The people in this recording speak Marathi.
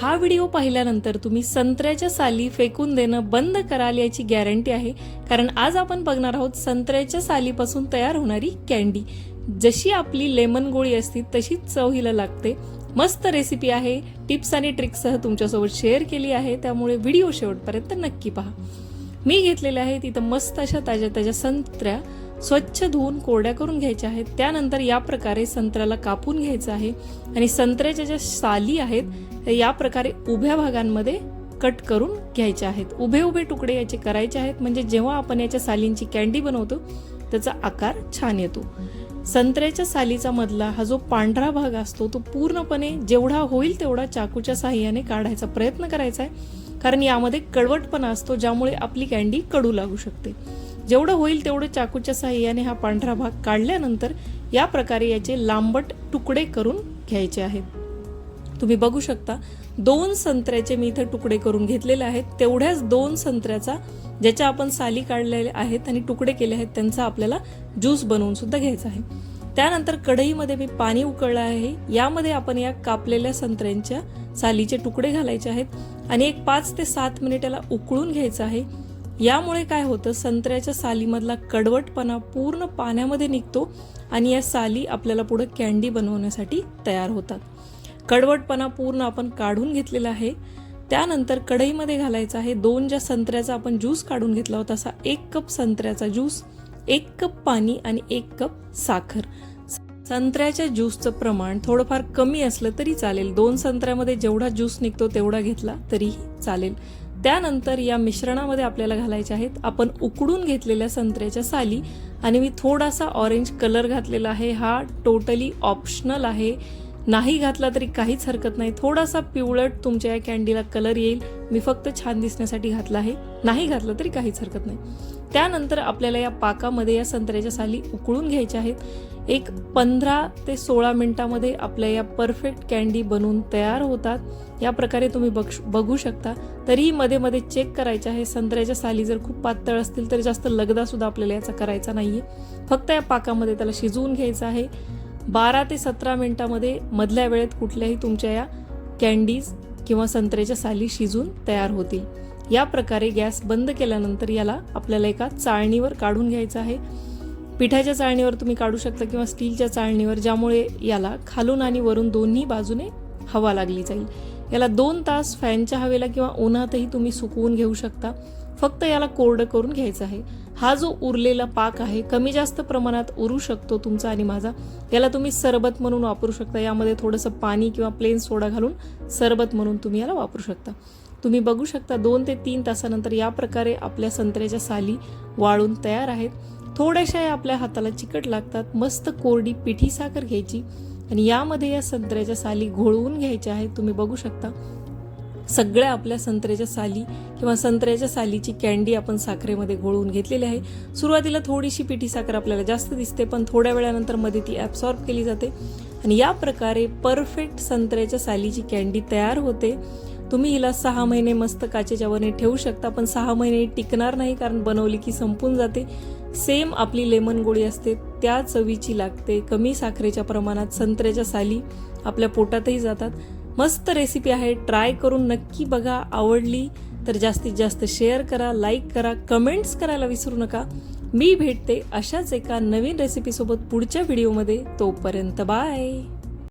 हा व्हिडिओ पाहिल्यानंतर तुम्ही संत्र्याच्या साली फेकून देणं बंद कराल याची गॅरंटी आहे. कारण आज आपण बघणार आहोत संत्र्याच्या सालीपासून तयार होणारी कॅन्डी जशी आपली लेमन गोळी असती तशीच चव हिला लागते. मस्त रेसिपी आहे. टिप्स आणि ट्रिक्ससह तुमच्यासोबत शेअर केली आहे. त्यामुळे व्हिडिओ शेवटपर्यंत नक्की पहा. मी घेतलेल्या आहेत इथं मस्त अशा ताज्या ताज्या संत्र्या. स्वच्छ धुवून कोरड्या करून घ्यायच्या आहेत. त्यानंतर या प्रकारे संत्र्याला कापून घ्यायचं आहे. आणि संत्र्याच्या ज्या साली आहेत तर या प्रकारे उभ्या भागांमध्ये कट करून घ्यायचे आहेत. उभे उभे तुकडे याचे करायचे आहेत. म्हणजे जेव्हा आपण याच्या सालींची कॅन्डी बनवतो त्याचा आकार छान येतो. संत्र्याच्या सालीचा मधला हा जो पांढरा भाग असतो तो पूर्णपणे जेवढा होईल तेवढा चाकूच्या साह्याने काढायचा प्रयत्न करायचा आहे. कारण यामध्ये कडवटपणा असतो ज्यामुळे आपली कॅन्डी कडू लागू शकते. जेवढं होईल तेवढं चाकूच्या साह्याने हा पांढरा भाग काढल्यानंतर या प्रकारे याचे लांबट तुकडे करून घ्यायचे आहेत. तुम्ही बघू शकता. दोन संत्र्याचे मी इथं तुकडे करून घेतलेले आहेत. तेवढ्याच दोन संत्र्याचा ज्याच्या आपण साली काढलेल्या आहेत आणि तुकडे केले आहेत त्यांचा आपल्याला ज्यूस बनवून सुद्धा घ्यायचा आहे. त्यानंतर कढईमध्ये मी पाणी उकळलं आहे. यामध्ये आपण या कापलेल्या संत्र्यांच्या सालीचे तुकडे घालायचे आहेत आणि एक पाच ते सात मिनिटाला उकळून घ्यायचं आहे. यामुळे काय होतं संत्र्याच्या सालीमधला कडवटपणा पूर्ण पाण्यामध्ये निघतो आणि या साली आपल्याला पुढे कॅन्डी बनवण्यासाठी तयार होतात. कडवटपणा पूर्ण आपण काढून घेतलेला आहे. त्यानंतर कढईमध्ये घालायचं आहे. दोन ज्या संत्र्याचा आपण ज्यूस काढून घेतला होता असा एक कप संत्र्याचा ज्यूस एक कप पाणी आणि एक कप साखर. संत्र्याच्या ज्यूसचं प्रमाण थोडंफार कमी असलं तरी चालेल. दोन संत्र्यामध्ये जेवढा ज्यूस निघतो तेवढा घेतला तरीही चालेल. त्यानंतर या मिश्रणामध्ये आपल्याला घालायचे आहेत. आपण उकडून घेतलेल्या संत्र्याच्या साली आणि मी थोडासा ऑरेंज कलर घातलेला आहे. हा टोटली ऑप्शनल आहे. नाही घातला तरी काहीच हरकत नाही. थोडासा पिवळट तुमच्या या कॅन्डीला कलर येईल. मी फक्त छान दिसण्यासाठी घातला आहे. नाही घातलं तरी काहीच हरकत नाही. त्यानंतर आपल्याला या पाकामध्ये या संत्र्याच्या साली उकळून घ्यायच्या आहेत. एक पंधरा ते सोळा मिनिटामध्ये आपल्या या परफेक्ट कॅन्डी बनवून तयार होतात. या प्रकारे तुम्ही बघ बघू शकता. तरीही मध्ये मध्ये चेक करायचे आहे. संत्र्याच्या साली जर खूप पातळ असतील तर जास्त लगदासुद्धा आपल्याला याचा करायचा नाही आहे फक्त या पाकामध्ये त्याला शिजवून घ्यायचं आहे. बारा ते सतरा मिनिटामध्ये मधल्या वेळेत कुठल्याही तुमच्या या कॅन्डीज किंवा संत्र्याच्या साली शिजून तयार होतील. या प्रकारे गॅस बंद केल्यानंतर याला आपल्याला एका चाळणीवर काढून घ्यायचं आहे. पिठाच्या चाळणीवर तुम्ही काढू शकता किंवा स्टीलच्या चाळणीवर ज्यामुळे याला खालून आणि वरून दोन्ही बाजूने हवा लागली जाईल. याला दोन तास फॅनच्या हवेला किंवा उन्हातही तुम्ही सुकवून घेऊ शकता. फक्त याला कोरडं करून घ्यायचं आहे. हा जो उरलेला पाक आहे कमी जास्त प्रमाणात उरू शकतो तुमचा आणि माझा. याला तुम्ही सरबत म्हणून वापरू शकता. यामध्ये थोडंसं पाणी किंवा प्लेन सोडा घालून सरबत म्हणून तुम्ही याला वापरू शकता. तुम्ही बघू शकता दोन ते तीन तासानंतर या प्रकारे आपल्या संत्र्याच्या साली वाळून तयार आहेत. थोड्याशा या आपल्या हाताला चिकट लागतात. मस्त कोरडी पिठी साखर घ्यायची आणि यामध्ये या संत्र्याच्या साली घोळवून घ्यायच्या आहेत. तुम्ही बघू शकता सगळ्या आपल्या संत्र्याच्या साली किंवा संत्र्याच्या सालीची कॅन्डी आपण साखरेमध्ये घोळवून घेतलेली आहे. सुरुवातीला थोडीशी पिठी साखर आपल्याला जास्त दिसते पण थोड्या वेळानंतरमध्ये ती ॲब्सॉर्ब केली जाते. आणि या प्रकारे परफेक्ट संत्र्याच्या सालीची कॅन्डी तयार होते. तुम्ही हिला सहा महिने मस्त काचेच्या वरने ठेवू शकता पण सहा महिने टिकणार नाही कारण बनवली की संपून जाते. सेम आपली लेमन गोळी असते त्या चवीची लागते. कमी साखरेच्या प्रमाणात संत्र्याच्या साली आपल्या पोटातही जातात. मस्त रेसिपी आहे. ट्राय करून नक्की बघा. आवडली तर जास्तीत जास्त शेअर करा लाईक करा कमेंट्स करायला विसरू नका. मी भेटते अशाच एका नवीन रेसिपीसोबत पुढच्या व्हिडिओमध्ये तोपर्यंत बाय